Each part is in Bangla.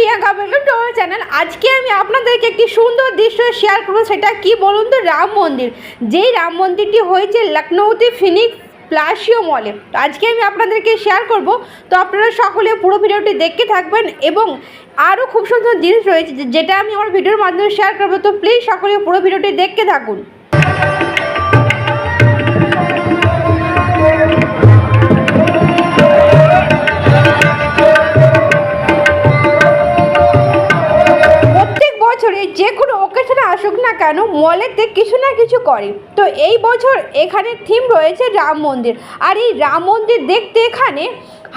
প্রিয়াঙ্কা ওয়েলকাম টু চ্যানেল আজকে আমি আপনাদেরকে একটি সুন্দর দৃশ্য শেয়ার করব, সেটা কি বলুন তো? রাম মন্দির। যেই রাম মন্দিরটি হয়েছে লখনৌতে ফিনিক্স প্লাসিও মলে আজকে আমি আপনাদেরকে শেয়ার করব। তো আপনারা সকলে পুরো ভিডিওটি দেখতে থাকবেন এবং আরও খুব সুন্দর জিনিস রয়েছে যেটা আমি আমার ভিডিওর মাধ্যমে শেয়ার করব। তো প্লিজ সকলে পুরো ভিডিওটি দেখতে থাকুন। মলেতে কিছু না কিছু করে। তো এই বছর এখানে থিম রয়েছে রাম মন্দির। আর এই রাম মন্দির দেখতে এখানে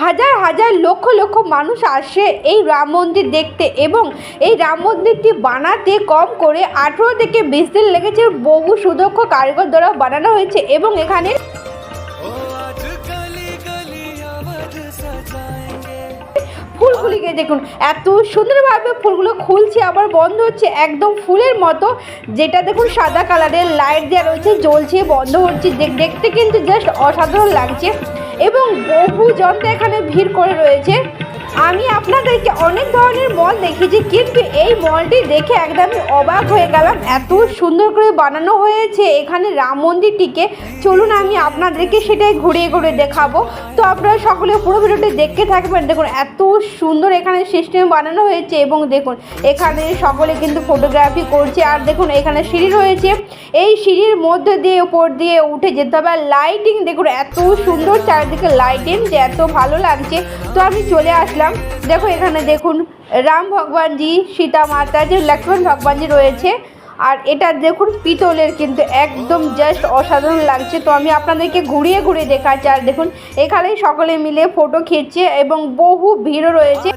হাজার হাজার লক্ষ লক্ষ মানুষ আসে এই রাম মন্দির দেখতে এবং এই রাম মন্দিরটি বানাতে কম করে আঠেরো থেকে বিশ দিন লেগেছে। বহু সুদক্ষ কারিগর দ্বারা বানানো হয়েছে এবং এখানে ফুলগুলিকে দেখুন, এত সুন্দরভাবে ফুলগুলো খুলছে, আবার বন্ধ হচ্ছে একদম ফুলের মতো। যেটা দেখুন সাদা কালারের লাইট দেওয়া রয়েছে, জ্বলছে, বন্ধ হচ্ছে দেখ- দেখতে কিন্তু জাস্ট অসাধারণ লাগছে। এবং বহু জনতা এখানে ভিড় করে রয়েছে। আমি আপনাদেরকে অনেক ধরনের মল দেখেছি কিন্তু এই মলটি দেখে একদমই অবাক হয়ে গেলাম। এত সুন্দর করে বানানো হয়েছে এখানে রাম মন্দিরটিকে। চলুন আমি আপনাদেরকে সেটাই ঘুরিয়ে ঘুরিয়ে দেখাবো। তো আপনারা সকলে পুরো ভিডিওটি দেখতে থাকবেন। দেখুন, এত সুন্দর এখানে সিস্টেম বানানো হয়েছে এবং দেখুন, এখানে সকলে কিন্তু ফটোগ্রাফি করছে। আর দেখুন, এখানে সিঁড়ি রয়েছে। এই সিঁড়ির মধ্যে দিয়ে, উপর দিয়ে উঠে যেতে হবে। আর লাইটিং দেখুন, এত সুন্দর চারিদিকে লাইটিং যে এত ভালো লাগছে। তো আমি চলে আসলাম। দেখো এখানে দেখুন, রাম ভগবানজি, সীতা মাতা, যে লক্ষ্মণ ভগবানজি রয়েছে। আর এটা দেখুন, পিতলের কিন্তু একদম জাস্ট অসাধারণ লাগছে। তো আমি আপনাদেরকে ঘুরিয়ে ঘুরিয়ে দেখাচ্ছি। আর দেখুন এখানে সকলে মিলে ফটো খিঁচছে এবং বহু ভিড়ও রয়েছে।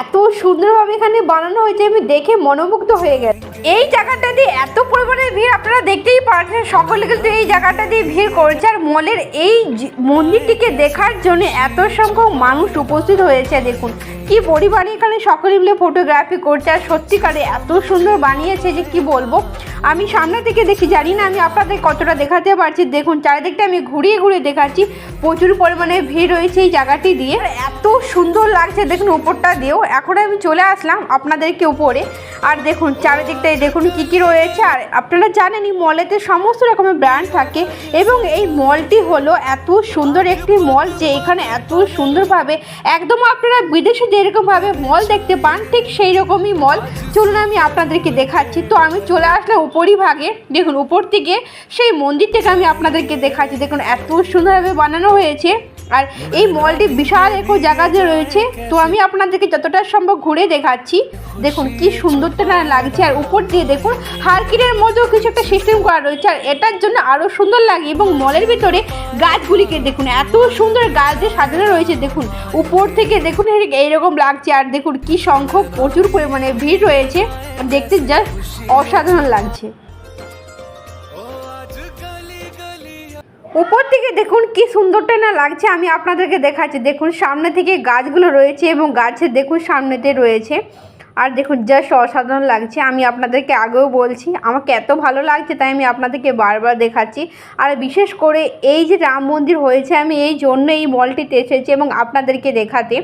এত সুন্দরভাবে এখানে বানানো হয়েছে, আমি দেখে মনোমুগ্ধ হয়ে গেছে। এই জায়গাটা দিয়ে এত পরিমাণে ভিড় আপনারা দেখতেই পারছেন সকলে কিন্তু এই জায়গাটা দিয়ে ভিড় করছে আর মলের এই মন্দিরটিকে দেখার জন্য এত সংখ্যক মানুষ উপস্থিত হয়েছে, দেখুন। কি পরিমাণে এখানে সকলে মিলে ফটোগ্রাফি করছে আর সত্যিকারে এত সুন্দর বানিয়েছে যে কি বলব? আমি সামনে থেকে দেখি, জানি না আমি আপনাদের কতটা দেখাতে পারছি। দেখুন, চারিদিকটা আমি ঘুরিয়ে ঘুরিয়ে দেখাচ্ছি। প্রচুর পরিমাণে ভিড় রয়েছে এই জায়গাটি দিয়ে। এত সুন্দর লাগছে, দেখুন, উপরটা দিয়েও। এখন আমি চলে আসলাম আপনাদেরকে উপরে। আর দেখুন, চারিদিকটায় দেখুন কি কি রয়েছে। আর আপনারা জানেনই মলেতে সমস্ত রকমের ব্র্যান্ড থাকে এবং এই মলটি হলো এত সুন্দর একটি মল যে এখানে এত সুন্দরভাবে একদম আপনারা বিদেশে যেরকমভাবে মল দেখতে পান, ঠিক সেই রকমই মল। চলুন আমি আপনাদেরকে দেখাচ্ছি। তো আমি চলে আসলাম উপরই ভাগে দেখুন, উপর থেকে সেই মন্দির থেকে আমি আপনাদেরকে দেখাচ্ছি। দেখুন, এত সুন্দরভাবে বানানো হয়েছে। আর এই মলটি বিশাল এক জায়গাতে রয়েছে, তো আমি আপনাদেরকে যতটা সম্ভব ঘুরে দেখাচ্ছি। দেখুন কি সুন্দরটা না লাগছে, আর উপর দিয়ে দেখুন, হারকিনের মতো কিছু একটা সিস্টেম করা রয়েছে, আর এটার জন্য আরও সুন্দর লাগে এবং মলের ভিতরে গাছগুলিকে দেখুন, এত সুন্দর গাছ দিয়ে সাজানো রয়েছে, দেখুন। উপর থেকে দেখুন এইরকম লাগছে, আর দেখুন কি সংখ্যক প্রচুর পরিমাণে ভিড় রয়েছে, দেখতে জাস্ট অসাধারণ লাগছে। উপর থেকে দেখুন কি সুন্দরটা না লাগছে, আমি আপনাদেরকে দেখাচ্ছি। দেখুন, সামনে থেকে গাছগুলো রয়েছে এবং গাছের দেখুন সামনেতে রয়েছে। আর দেখুন জাস্ট অসাধারণ লাগছে। আমি আপনাদেরকে আগেও বলছি, আমাকে এত ভালো লাগছে, তাই আমি আপনাদেরকে বারবার দেখাচ্ছি। আর বিশেষ করে এই যে রাম মন্দির হয়েছে, আমি এই জন্য এই মলটিতে এসেছি এবং আপনাদেরকে দেখাতে।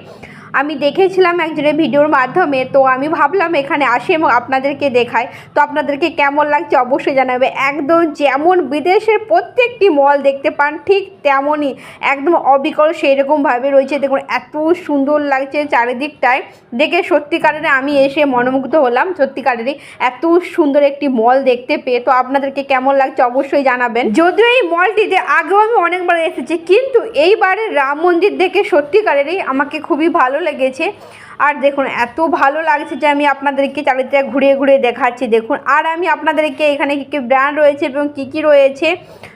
আমি দেখেছিলাম একজনের ভিডিওর মাধ্যমে, তো আমি ভাবলাম এখানে আসি এবং আপনাদেরকে দেখাই। তো আপনাদেরকে কেমন লাগছে অবশ্যই জানাবে। একদম যেমন বিদেশের প্রত্যেকটি মল দেখতে পান, ঠিক তেমনই একদম অবিকল সেই রকমভাবে রয়েছে। দেখুন, এত সুন্দর লাগছে চারিদিকটায়। দেখে সত্যিকারের আমি এসে মনোমুগ্ধ হলাম। সত্যিকারেরই এত সুন্দর একটি মল দেখতে পেয়ে, তো আপনাদেরকে কেমন লাগছে অবশ্যই জানাবেন। যদিও এই মলটিতে আগেও আমি অনেকবার এসেছি, কিন্তু এইবারে রাম মন্দির দেখে সত্যিকারেরই আমাকে খুবই ভালো লেগেছে আর দেখুন, এত ভালো লাগছে যে আমি আপনাদেরকে চারিদিকে ঘুরিয়ে ঘুরিয়ে দেখাচ্ছি। দেখুন, আর আমি আপনাদেরকে এখানে কী কী ব্র্যান্ড রয়েছে এবং কী কী রয়েছে,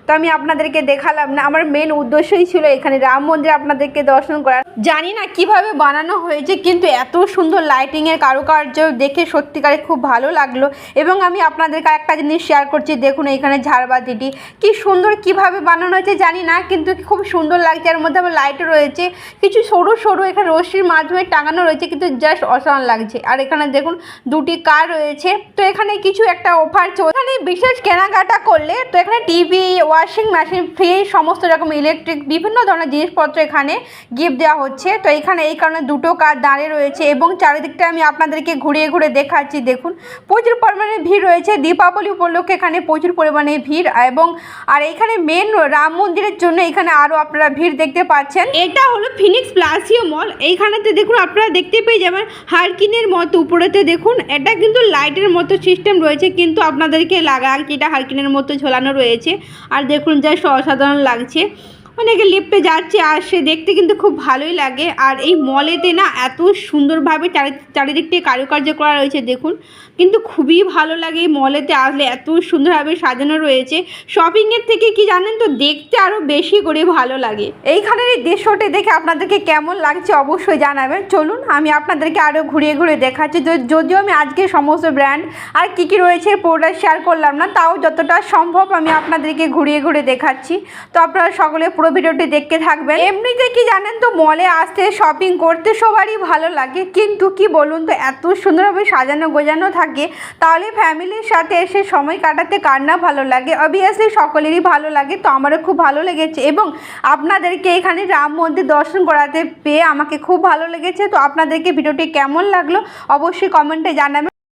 তো আমি আপনাদেরকে দেখালাম না। আমার মেন উদ্দেশ্যই ছিল এখানে রাম মন্দির আপনাদেরকে দর্শন করার। জানি না কীভাবে বানানো হয়েছে, কিন্তু এত সুন্দর লাইটিংয়ের কারুকার্য দেখে সত্যিকারে খুব ভালো লাগল। এবং আমি আপনাদেরকে একটা জিনিস শেয়ার করছি, দেখুন এখানে ঝাড়বাতিটি। কি সুন্দর, কীভাবে বানানো হয়েছে জানি না, কিন্তু খুব সুন্দর লাগছে। এর মধ্যে আবার লাইটও রয়েছে। কিছু সরু সরু এখানে রশ্মির মাধ্যমে টাঙানো রয়েছে কিন্তু জাস্ট অসাধারণ লাগছে। আর এখানে দেখুন, দুটি কার রয়েছে। তো এখানে কিছু একটা অফার চলছে এখানে বিশেষ কেনাকাটা করলে তো এখানে টিভি ওয়াশিং মেশিন ফ্রিজ সমস্ত রকম ইলেকট্রিক বিভিন্ন ধরনের জিনিসপত্র এখানে গিফট দেওয়া হচ্ছে। তো এখানে এই কারণে দুটো কার দাঁড়িয়ে রয়েছে এবং চারিদিকটা আমি আপনাদেরকে ঘুরিয়ে ঘুরে দেখাচ্ছি। দেখুন, প্রচুর পরিমাণে ভিড় রয়েছে। দীপাবলি উপলক্ষে এখানে প্রচুর পরিমাণে ভিড় এবং আর এখানে মেন রাম মন্দিরের জন্য এখানে আরও আপনারা ভিড় দেখতে পাচ্ছেন। এটা হলো ফিনিক্স প্লাসিও মল এইখানেতে দেখুন, আপনারা দেখতে পেয়ে যাবেন হারকিনের মতো উপরেতে দেখুন, এটা কিন্তু লাইটের মতো সিস্টেম রয়েছে, কিন্তু আপনাদেরকে লাগা এটা হারকিনের মতো ঝোলানো রয়েছে। আর দেখুন যা অসাধারণ লাগছে। অনেকে লিফটে যাচ্ছে আর সে দেখতে কিন্তু খুব ভালোই লাগে। আর এই মলেতে না এত সুন্দরভাবে চারি চারিদিকটি কারুকার্য করা রয়েছে, দেখুন। কিন্তু খুবই ভালো লাগে এই মলেতে আসলে, এত সুন্দরভাবে সাজানো রয়েছে। শপিংয়ের থেকে কি জানেন তো, দেখতে আরও বেশি করে ভালো লাগে। এইখানের এই দৃশ্যটি দেখে আপনাদেরকে কেমন লাগছে অবশ্যই জানাবেন। চলুন, আমি আপনাদেরকে আরও ঘুরিয়ে ঘুরিয়ে দেখাচ্ছি। যদিও আমি আজকে সমস্ত ব্র্যান্ড আর কী কী রয়েছে পুরোটা শেয়ার করলাম না, তাও যতটা সম্ভব আমি আপনাদেরকে ঘুরিয়ে ঘুরে দেখাচ্ছি। তো আপনারা সকলে পুরো ভিডিওটি দেখতে থাকবেন। এমনিতে কি জানেন তো মলে আসতে শপিং করতে সবারই ভালো লাগে। কিন্তু কি বলুন তো, এত সুন্দরভাবে সাজানো গোজানো থাকে, তাহলে ফ্যামিলির সাথে এসে সময় কাটাতে কার না ভালো লাগে? অবভিয়াসলি সকলেরই ভালো লাগে, তো আমারও খুব ভালো লেগেছে। এবং আপনাদেরকে এখানে রাম মন্দির দর্শন করাতে পেয়ে আমাকে খুব ভালো লেগেছে। তো আপনাদেরকে ভিডিওটি কেমন লাগল, অবশ্যই কমেন্টে জানাবেন।